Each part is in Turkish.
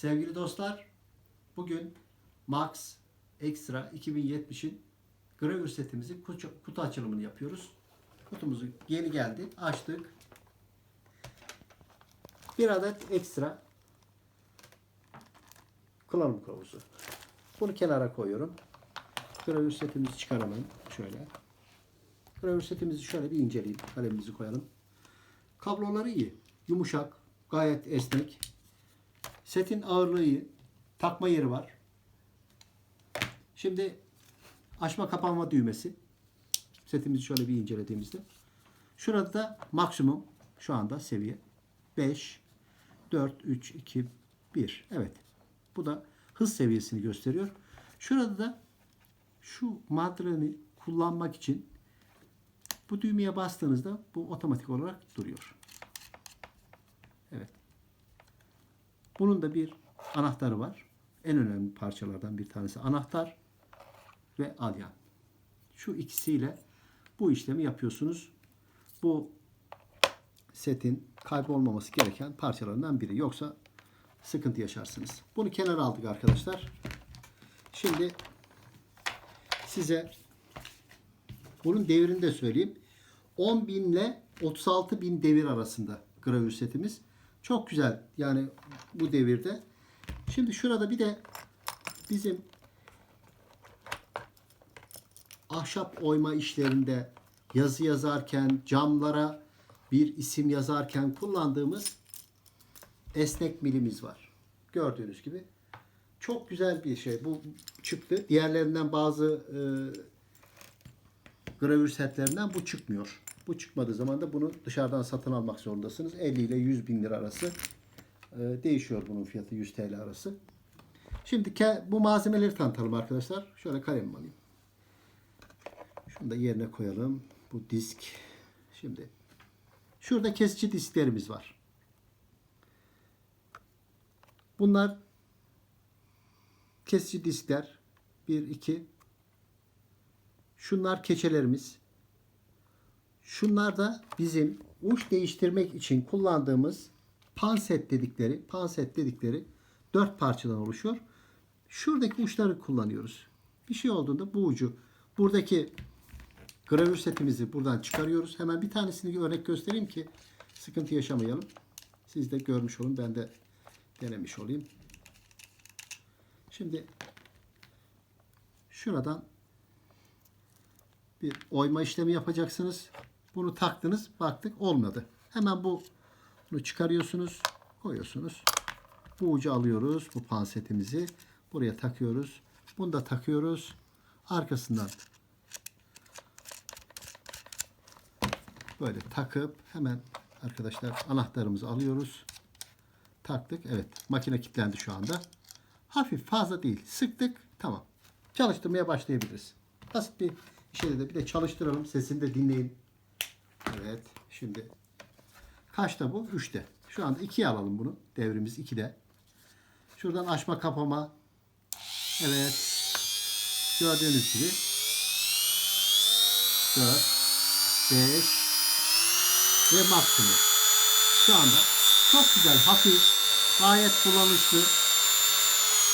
Sevgili dostlar, bugün Max Extra 2070'in gravür setimizi kutu, açılımını yapıyoruz. Kutumuzu yeni geldi, açtık. Bir adet ekstra kullanım kılavuzu. Bunu kenara koyuyorum. Gravür setimizi çıkaralım. Şöyle. Gravür setimizi şöyle bir inceleyelim. Kalemimizi koyalım. Kabloları iyi. Yumuşak. Gayet esnek. Setin ağırlığı. Takma yeri var. Şimdi açma kapanma düğmesi. Setimizi şöyle bir incelediğimizde. Şurada da maksimum şu anda seviye 5 4 3 2 1. Evet. Bu da hız seviyesini gösteriyor. Şurada da şu madreni kullanmak için bu düğmeye bastığınızda bu otomatik olarak duruyor. Evet. Bunun da bir anahtarı var. En önemli parçalardan bir tanesi anahtar ve alyan. Şu ikisiyle bu işlemi yapıyorsunuz. Bu setin kaybolmaması gereken parçalarından biri. Yoksa sıkıntı yaşarsınız. Bunu kenara aldık arkadaşlar. Şimdi size bunun devrini de söyleyeyim. 10.000 ile 36.000 devir arasında gravür setimiz. Çok güzel yani bu devirde. Şimdi şurada bir de bizim ahşap oyma işlerinde yazı yazarken camlara bir isim yazarken kullandığımız esnek milimiz var. Gördüğünüz gibi. Çok güzel bir şey. Bu çıktı. Diğerlerinden bazı e, gravür setlerinden bu çıkmıyor. Bu çıkmadığı zaman da bunu dışarıdan satın almak zorundasınız. 50 ile 100 bin lira arası e, değişiyor bunun fiyatı 100 TL arası. Şimdi ke- bu malzemeleri tanıtalım arkadaşlar. Şöyle kalemimi alayım. Şunu da yerine koyalım. Bu disk. Şimdi şurada kesici disklerimiz var. Bunlar kesici diskler. 1 2 Şunlar keçelerimiz. Şunlar da bizim uç değiştirmek için kullandığımız panset dedikleri, panset dedikleri dört parçadan oluşuyor. Şuradaki uçları kullanıyoruz. Bir şey olduğunda bu ucu buradaki gravür setimizi buradan çıkarıyoruz. Hemen bir tanesini örnek göstereyim ki sıkıntı yaşamayalım. Siz de görmüş olun. Ben de denemiş olayım. Şimdi şuradan bir oyma işlemi yapacaksınız. Bunu taktınız, baktık olmadı. Hemen bu bunu çıkarıyorsunuz, koyuyorsunuz. Bu ucu alıyoruz, bu pansetimizi buraya takıyoruz. Bunu da takıyoruz. Arkasından böyle takıp hemen arkadaşlar anahtarımızı alıyoruz. Taktık. Evet, makine kilitlendi şu anda. Hafif fazla değil. Sıktık. Tamam. Çalıştırmaya başlayabiliriz. Basit bir şeyde de bir de çalıştıralım. Sesini de dinleyin. Evet. Şimdi kaçta bu? 3'te. Şu anda 2'ye alalım bunu. Devrimiz 2'de. Şuradan açma kapama. Evet. Gördüğünüz gibi 4 5 ve maksimum. Şu anda çok güzel, hafif, gayet kullanışlı.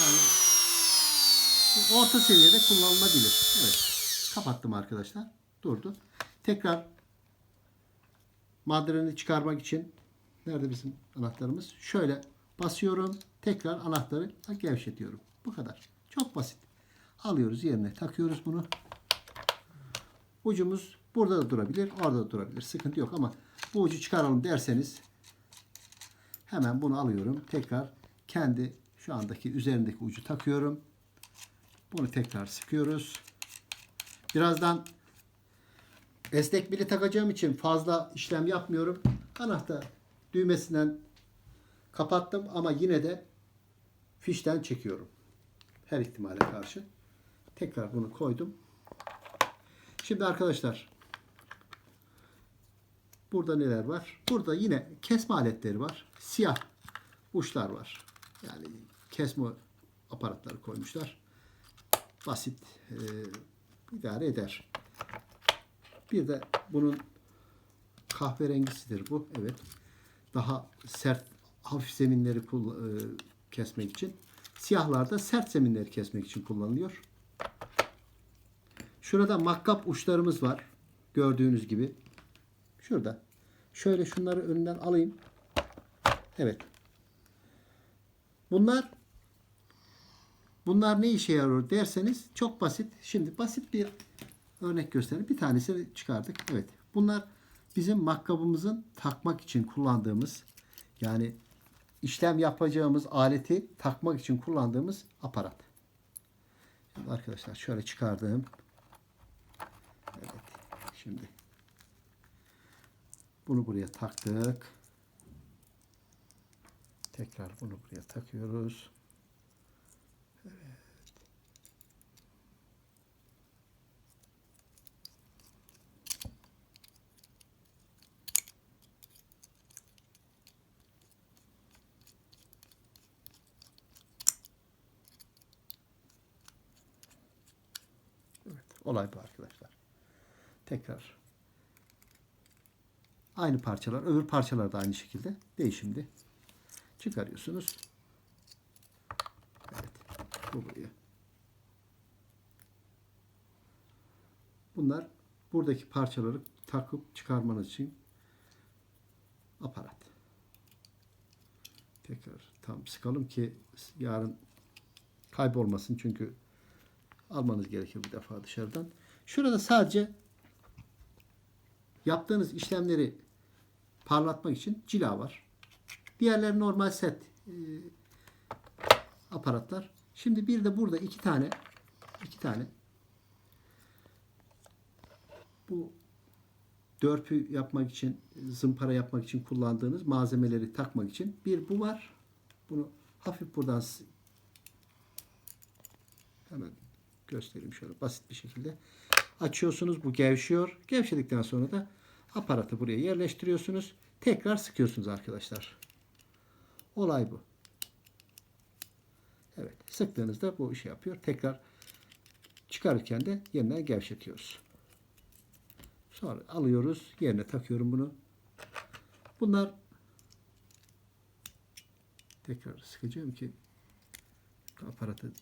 Yani orta seviyede kullanılabilir. Evet. Kapattım arkadaşlar. Durdu. Tekrar madreni çıkarmak için nerede bizim anahtarımız? Şöyle basıyorum. Tekrar anahtarı gevşetiyorum. Bu kadar. Çok basit. Alıyoruz yerine takıyoruz bunu. Ucumuz burada da durabilir, orada da durabilir. Sıkıntı yok ama bu ucu çıkaralım derseniz hemen bunu alıyorum. Tekrar kendi şu andaki üzerindeki ucu takıyorum. Bunu tekrar sıkıyoruz. Birazdan esnek bili takacağım için fazla işlem yapmıyorum. Anahtar düğmesinden kapattım ama yine de fişten çekiyorum. Her ihtimale karşı. Tekrar bunu koydum. Şimdi arkadaşlar burada neler var? Burada yine kesme aletleri var. Siyah uçlar var. Yani kesme aparatları koymuşlar. Basit e, idare eder. Bir de bunun kahverengisidir bu. Evet. Daha sert hafif zeminleri e, kesmek için. Siyahlar da sert zeminleri kesmek için kullanılıyor. Şurada makkap uçlarımız var. Gördüğünüz gibi. Şurada. Şöyle şunları önünden alayım. Evet. Bunlar bunlar ne işe yarıyor derseniz çok basit. Şimdi basit bir örnek göstereyim. Bir tanesini çıkardık. Evet. Bunlar bizim makkabımızın takmak için kullandığımız yani işlem yapacağımız aleti takmak için kullandığımız aparat. Şimdi arkadaşlar şöyle çıkardım. Evet. Şimdi bunu buraya taktık. Tekrar bunu buraya takıyoruz. Evet, olay bu arkadaşlar. Tekrar aynı parçalar, öbür parçalar da aynı şekilde değişimli. Çıkarıyorsunuz. Evet, bu buraya. Bunlar buradaki parçaları takıp çıkarmanız için aparat. Tekrar tam sıkalım ki yarın kaybolmasın çünkü almanız gerekir bir defa dışarıdan. Şurada sadece yaptığınız işlemleri parlatmak için cila var. Diğerleri normal set e, aparatlar. Şimdi bir de burada iki tane iki tane bu dörpü yapmak için zımpara yapmak için kullandığınız malzemeleri takmak için bir bu var. Bunu hafif buradan hemen göstereyim şöyle basit bir şekilde. Açıyorsunuz bu gevşiyor. Gevşedikten sonra da aparatı buraya yerleştiriyorsunuz. Tekrar sıkıyorsunuz arkadaşlar. Olay bu. Evet. Sıktığınızda bu işi yapıyor. Tekrar çıkarırken de yeniden gevşetiyoruz. Sonra alıyoruz. Yerine takıyorum bunu. Bunlar tekrar sıkacağım ki aparatı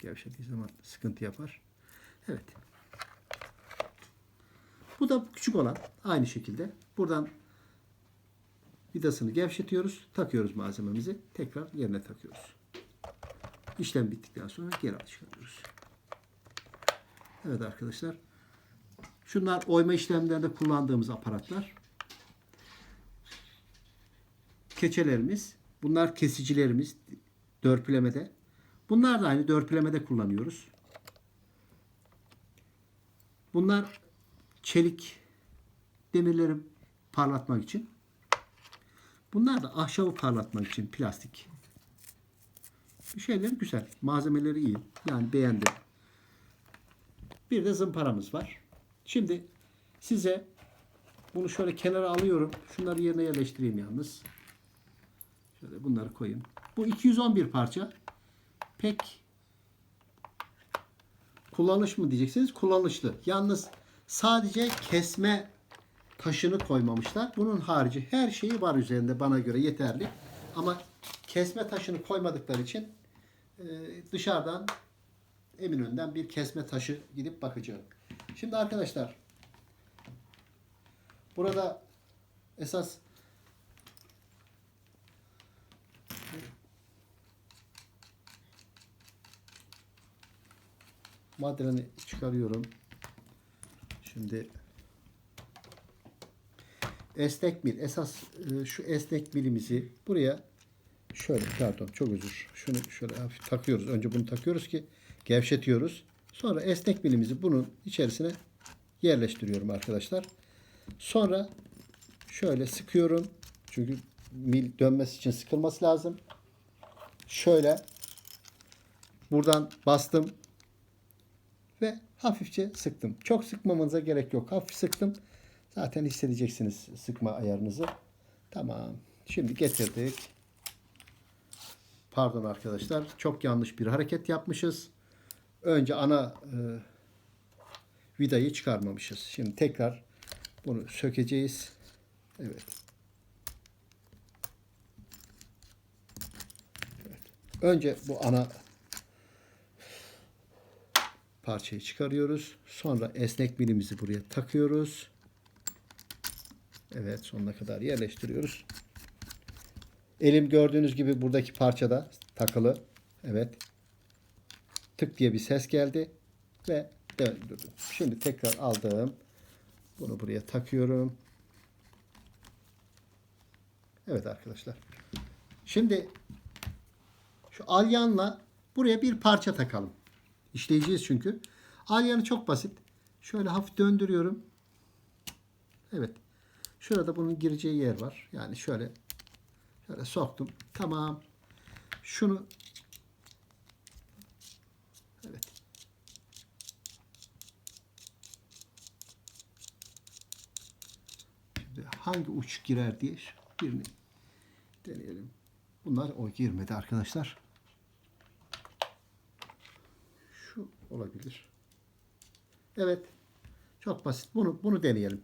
gevşediği zaman sıkıntı yapar. Evet. Bu da küçük olan aynı şekilde. Buradan vidasını gevşetiyoruz. Takıyoruz malzememizi. Tekrar yerine takıyoruz. İşlem bittikten sonra geri çıkarıyoruz. Evet arkadaşlar. Şunlar oyma işlemlerinde kullandığımız aparatlar. Keçelerimiz. Bunlar kesicilerimiz. Dörpülemede. Bunlar da aynı dörpülemede kullanıyoruz. Bunlar çelik demirleri parlatmak için. Bunlar da ahşabı parlatmak için plastik. Bir şeyler güzel. Malzemeleri iyi. Yani beğendim. Bir de zımparamız var. Şimdi size bunu şöyle kenara alıyorum. Şunları yerine yerleştireyim yalnız. Şöyle bunları koyayım. Bu 211 parça. Pek kullanış mı diyeceksiniz? Kullanışlı. Yalnız sadece kesme taşını koymamışlar. Bunun harici her şeyi var üzerinde bana göre yeterli. Ama kesme taşını koymadıkları için e, dışarıdan Eminönü'nden bir kesme taşı gidip bakacağım. Şimdi arkadaşlar burada esas maddeni çıkarıyorum. Şimdi esnek mil esas e, şu esnek milimizi buraya şöyle pardon çok özür. Şunu şöyle hafif takıyoruz. Önce bunu takıyoruz ki gevşetiyoruz. Sonra esnek milimizi bunun içerisine yerleştiriyorum arkadaşlar. Sonra şöyle sıkıyorum. Çünkü mil dönmesi için sıkılması lazım. Şöyle buradan bastım hafifçe sıktım. Çok sıkmamanıza gerek yok. Hafif sıktım. Zaten hissedeceksiniz sıkma ayarınızı. Tamam. Şimdi getirdik. Pardon arkadaşlar. Çok yanlış bir hareket yapmışız. Önce ana e, vidayı çıkarmamışız. Şimdi tekrar bunu sökeceğiz. Evet. Evet. Önce bu ana parçayı çıkarıyoruz. Sonra esnek milimizi buraya takıyoruz. Evet sonuna kadar yerleştiriyoruz. Elim gördüğünüz gibi buradaki parçada takılı. Evet. Tık diye bir ses geldi ve döndürdüm. Şimdi tekrar aldım. Bunu buraya takıyorum. Evet arkadaşlar. Şimdi şu alyanla buraya bir parça takalım. İşleyeceğiz çünkü. Alyanı çok basit. Şöyle hafif döndürüyorum. Evet. Şurada bunun gireceği yer var. Yani şöyle şöyle soktum. Tamam. Şunu Evet. Şimdi hangi uç girer diye birini deneyelim. Bunlar o girmedi arkadaşlar. Şu olabilir. Evet. Çok basit. Bunu bunu deneyelim.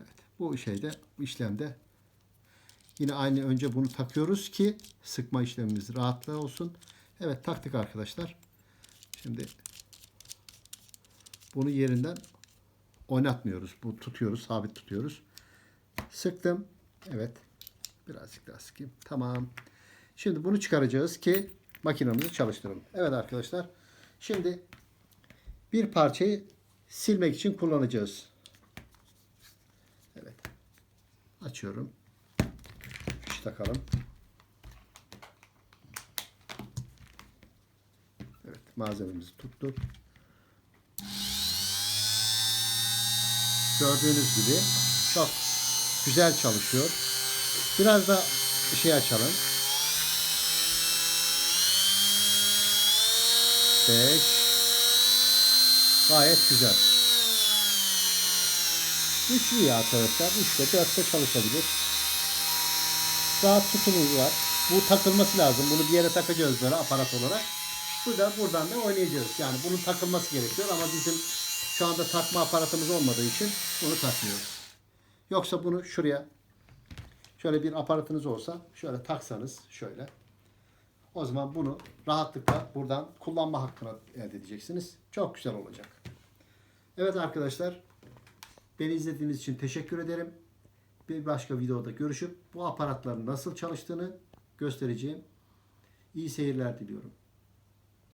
Evet. Bu şeyde işlemde yine aynı önce bunu takıyoruz ki sıkma işlemimiz rahatlığı olsun. Evet taktık arkadaşlar. Şimdi bunu yerinden oynatmıyoruz. Bu tutuyoruz, sabit tutuyoruz. Sıktım. Evet. Birazcık daha sıkayım. Tamam. Şimdi bunu çıkaracağız ki makinamızı çalıştıralım. Evet arkadaşlar. Şimdi bir parçayı silmek için kullanacağız. Evet. Açıyorum. Fiş takalım. Evet. Malzememizi tuttuk. Gördüğünüz gibi çok güzel çalışıyor. Biraz da şey açalım. 5 Gayet güzel. 3 iyi arkadaşlar. 3'te 4'te çalışabilir. Rahat tutumuz var. Bu takılması lazım. Bunu bir yere takacağız böyle aparat olarak. Burada buradan da oynayacağız. Yani bunun takılması gerekiyor ama bizim şu anda takma aparatımız olmadığı için bunu takmıyoruz. Yoksa bunu şuraya şöyle bir aparatınız olsa şöyle taksanız şöyle. O zaman bunu rahatlıkla buradan kullanma hakkını elde edeceksiniz. Çok güzel olacak. Evet arkadaşlar. Beni izlediğiniz için teşekkür ederim. Bir başka videoda görüşüp bu aparatların nasıl çalıştığını göstereceğim. İyi seyirler diliyorum.